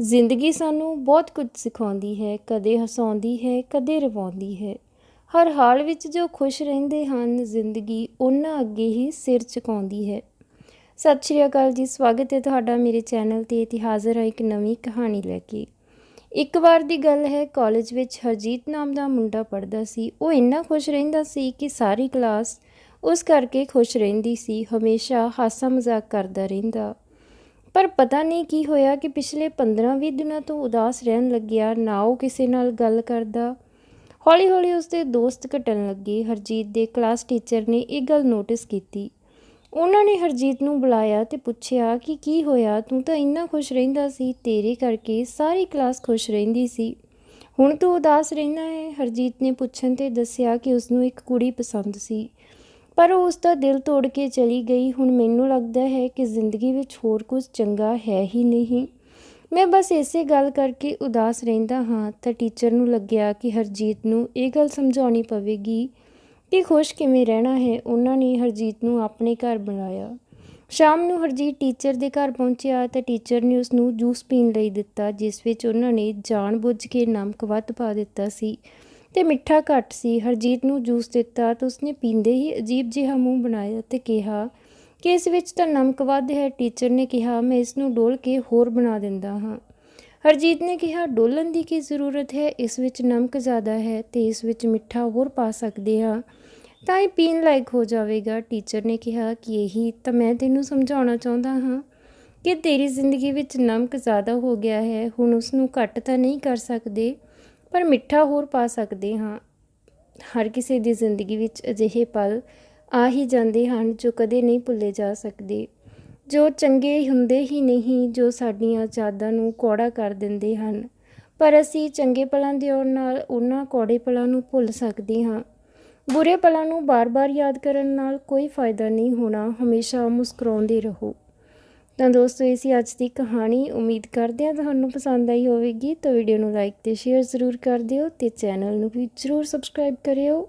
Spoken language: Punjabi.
ਜ਼ਿੰਦਗੀ ਸਾਨੂੰ ਬਹੁਤ ਕੁਝ ਸਿਖਾਉਂਦੀ ਹੈ, ਕਦੇ ਹਸਾਉਂਦੀ ਹੈ, ਕਦੇ ਰਵਾਉਂਦੀ ਹੈ। ਹਰ ਹਾਲ ਵਿੱਚ ਜੋ ਖੁਸ਼ ਰਹਿੰਦੇ ਹਨ, ਜ਼ਿੰਦਗੀ ਉਹਨਾਂ ਅੱਗੇ ਹੀ ਸਿਰ ਝੁਕਾਉਂਦੀ ਹੈ। ਸਤਿ ਸ਼੍ਰੀ ਅਕਾਲ ਜੀ, ਸਵਾਗਤ ਹੈ ਤੁਹਾਡਾ ਮੇਰੇ ਚੈਨਲ ਤੇ ਤੇ ਹਾਜ਼ਰ ਹਾਂ ਇੱਕ ਨਵੀਂ ਕਹਾਣੀ ਲੈ ਕੇ। ਇੱਕ ਵਾਰ ਦੀ ਗੱਲ ਹੈ, ਕਾਲਜ ਵਿੱਚ ਹਰਜੀਤ ਨਾਮ ਦਾ ਮੁੰਡਾ ਪੜ੍ਹਦਾ ਸੀ। ਉਹ ਇੰਨਾ ਖੁਸ਼ ਰਹਿੰਦਾ ਸੀ ਕਿ ਸਾਰੀ ਕਲਾਸ ਉਸ ਕਰਕੇ ਖੁਸ਼ ਰਹਿੰਦੀ ਸੀ, ਹਮੇਸ਼ਾ ਹਾਸਾ ਮਜ਼ਾਕ ਕਰਦਾ ਰਹਿੰਦਾ। ਪਰ ਪਤਾ ਨਹੀਂ ਕੀ ਹੋਇਆ ਕਿ ਪਿਛਲੇ 15-20 ਦਿਨਾਂ ਤੋਂ ਉਦਾਸ ਰਹਿਣ ਲੱਗਿਆ ਨਾ ਉਹ ਕਿਸੇ ਨਾਲ ਗੱਲ ਕਰਦਾ। ਹੌਲੀ-ਹੌਲੀ ਉਸਦੇ ਦੋਸਤ ਘਟਣ ਲੱਗੇ। ਹਰਜੀਤ ਦੇ ਕਲਾਸ ਟੀਚਰ ਨੇ ਇਹ ਗੱਲ ਨੋਟਿਸ ਕੀਤੀ। ਉਹਨਾਂ ਨੇ ਹਰਜੀਤ ਨੂੰ ਬੁਲਾਇਆ ਤੇ ਪੁੱਛਿਆ ਕਿ ਕੀ ਹੋਇਆ? ਤੂੰ ਤਾਂ ਇੰਨਾ ਖੁਸ਼ ਰਹਿੰਦਾ ਸੀ, ਤੇਰੇ ਕਰਕੇ ਸਾਰੀ ਕਲਾਸ ਖੁਸ਼ ਰਹਿੰਦੀ ਸੀ। ਹੁਣ ਤੂੰ ਉਦਾਸ ਰਹਿਣਾ ਹੈ? ਹਰਜੀਤ ਨੇ ਪੁੱਛਣ ਤੇ ਦੱਸਿਆ ਕਿ ਉਸ ਨੂੰ ਇੱਕ ਕੁੜੀ ਪਸੰਦ ਸੀ। ਪਰ ਉਹ ਉਸ ਦਾ ਦਿਲ ਤੋੜ ਕੇ ਚਲੀ ਗਈ। ਹੁਣ ਮੈਨੂੰ ਲੱਗਦਾ ਹੈ ਕਿ ਜ਼ਿੰਦਗੀ ਵਿੱਚ ਹੋਰ ਕੁਝ ਚੰਗਾ ਹੈ ਹੀ ਨਹੀਂ। ਮੈਂ ਬਸ ਇਸੇ ਗੱਲ ਕਰਕੇ ਉਦਾਸ ਰਹਿੰਦਾ ਹਾਂ। ਤਾਂ ਟੀਚਰ ਨੂੰ ਲੱਗਿਆ ਕਿ ਹਰਜੀਤ ਨੂੰ ਇਹ ਗੱਲ ਸਮਝਾਉਣੀ ਪਵੇਗੀ ਕਿ ਖੁਸ਼ ਕਿਵੇਂ ਰਹਿਣਾ ਹੈ। ਉਹਨਾਂ ਨੇ ਹਰਜੀਤ ਨੂੰ ਆਪਣੇ ਘਰ ਬੁਲਾਇਆ। ਸ਼ਾਮ ਨੂੰ ਹਰਜੀਤ ਟੀਚਰ ਦੇ ਘਰ ਪਹੁੰਚਿਆ ਤਾਂ ਟੀਚਰ ਨੇ ਉਸ ਨੂੰ ਜੂਸ ਪੀਣ ਲਈ ਦਿੱਤਾ, ਜਿਸ ਵਿੱਚ ਉਹਨਾਂ ਨੇ ਜਾਣਬੁੱਝ ਕੇ ਨਮਕ ਵੱਧ ਪਾ ਦਿੱਤਾ ਸੀ। ਤੇ ਮਿੱਠਾ ਘੱਟ ਸੀ। ਹਰਜੀਤ ਨੂੰ ਜੂਸ ਦਿੱਤਾ ਤਾਂ ਉਸਨੇ ਪੀਂਦੇ ਹੀ ਅਜੀਬ ਜਿਹਾ ਮੂੰਹ ਬਣਾਇਆ ਤੇ ਕਿਹਾ ਕਿ ਇਸ ਵਿੱਚ ਤਾਂ ਨਮਕ ਵੱਧ ਹੈ। ਟੀਚਰ ਨੇ ਕਿਹਾ, ਮੈਂ ਇਸ ਨੂੰ ਡੋਲ ਕੇ ਹੋਰ ਬਣਾ ਦਿੰਦਾ ਹਾਂ। ਹਰਜੀਤ ਨੇ ਕਿਹਾ ਡੋਲਣ ਦੀ ਕੀ ਜ਼ਰੂਰਤ ਹੈ? ਇਸ ਵਿੱਚ ਨਮਕ ਜ਼ਿਆਦਾ ਹੈ ਤੇ ਇਸ ਵਿੱਚ ਮਿੱਠਾ ਹੋਰ ਪਾ ਸਕਦੇ ਹਾਂ। ਤਾਂ ਇਹ ਪੀਣ ਲਾਇਕ ਹੋ ਜਾਵੇਗਾ। ਟੀਚਰ ਨੇ ਕਿਹਾ, ਕਿ ਇਹੀ ਤਾਂ ਮੈਂ ਤੈਨੂੰ ਸਮਝਾਉਣਾ ਚਾਹੁੰਦਾ ਹਾਂ ਕਿ ਤੇਰੀ ਜ਼ਿੰਦਗੀ ਵਿੱਚ ਨਮਕ ਜ਼ਿਆਦਾ ਹੋ ਗਿਆ ਹੈ। ਹੁਣ ਉਸ ਨੂੰ ਘੱਟ ਤਾਂ ਨਹੀਂ ਕਰ ਸਕਦੇ। ਪਰ ਮਿੱਠਾ ਹੋਰ ਪਾ ਸਕਦੇ ਹਾਂ। ਹਰ ਕਿਸੇ ਦੀ ਜ਼ਿੰਦਗੀ ਵਿੱਚ ਅਜਿਹੇ ਪਲ ਆ ਹੀ ਜਾਂਦੇ ਹਨ ਜੋ ਕਦੇ ਨਹੀਂ ਭੁੱਲੇ ਜਾ ਸਕਦੇ। ਜੋ ਚੰਗੇ ਹੁੰਦੇ ਹੀ ਨਹੀਂ, ਜੋ ਸਾਡੀਆਂ ਯਾਦਾਂ ਨੂੰ ਕੌੜਾ ਕਰ ਦਿੰਦੇ ਹਨ। ਪਰ ਅਸੀਂ ਚੰਗੇ ਪਲਾਂ ਦੇ ਆਉਣ ਨਾਲ ਉਹਨਾਂ ਕੌੜੇ ਪਲਾਂ ਨੂੰ ਭੁੱਲ ਸਕਦੇ ਹਾਂ। ਬੁਰੇ ਪਲਾਂ ਨੂੰ ਬਾਰ-ਬਾਰ ਯਾਦ ਕਰਨ ਨਾਲ ਕੋਈ ਫਾਇਦਾ ਨਹੀਂ ਹੋਣਾ। ਹਮੇਸ਼ਾ ਮੁਸਕਰਾਉਂਦੇ ਰਹੋ। ਤਾਂ ਦੋਸਤੋ, ਇਹ ਸੀ ਅੱਜ ਦੀ ਕਹਾਣੀ। ਉਮੀਦ ਕਰਦੇ ਹਾਂ ਤੁਹਾਨੂੰ ਪਸੰਦ ਆਈ ਹੋਵੇਗੀ। ਤਾਂ ਵੀਡੀਓ ਨੂੰ ਲਾਈਕ ਤੇ ਸ਼ੇਅਰ ਜ਼ਰੂਰ ਕਰ ਦਿਓ ਤੇ ਚੈਨਲ ਨੂੰ ਵੀ ਜ਼ਰੂਰ ਸਬਸਕ੍ਰਾਈਬ ਕਰਿਓ।